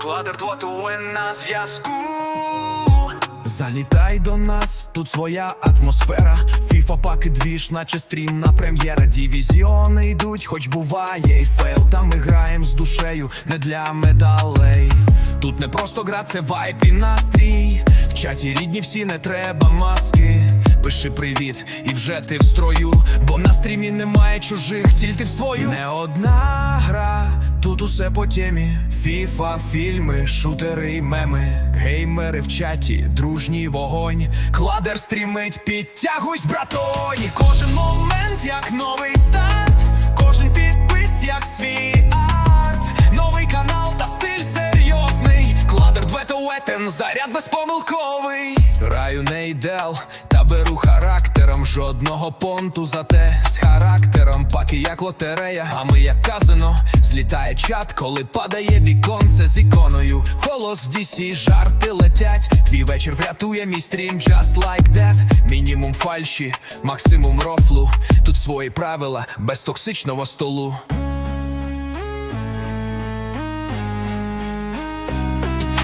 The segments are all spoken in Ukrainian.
Кладер Двотуен на зв'язку. Залітай до нас, тут своя атмосфера. Фіфа паки двіж, наче стрімна прем'єра. Дивізіони йдуть, хоч буває і фейл. Та ми граєм з душею, не для медалей. Тут не просто гра, це вайп і настрій. В чаті рідні всі не треба маски. Пиши привіт, і вже ти в строю. Бо на стрімі немає чужих, тільки в свою. Не одна тут усе по темі. Фіфа, фільми, шутери меми. Геймери в чаті, дружній вогонь. Кладер стрімить, підтягуйсь, братоні. Кожен момент як новий старт, кожен підпис як свій арт. Новий канал та стиль серйозний. Кладер дветуетен, заряд безпомилковий. Граю не ідеал, беру характером. Жодного понту, зате з характером. Паки як лотерея, а ми як казино. Злітає чат, коли падає віконце з іконою. Голос в DC, жарти летять. Твій вечір врятує мій стрім, just like that Мінімум фальші, максимум рофлу. Тут свої правила, без токсичного столу.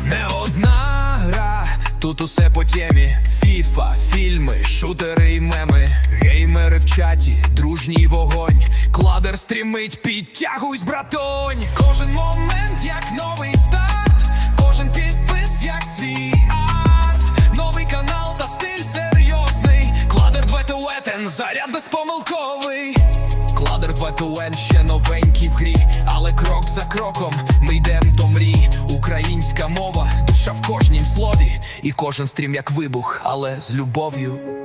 Не одна гра, тут усе по темі Фіфа, фільми, шутери й меми, геймери в чаті, дружній вогонь, кладер стрімить, підтягуйсь, братонь. Кожен момент як новий старт, кожен підпис як свій арт, новий канал та стиль серйозний. Кладер дветуетен, заряд безпомилковий. Кладер 2 ще новенький в грі, але крок за кроком ми йдем до мрій. І кожен стрім як вибух, але з любов'ю.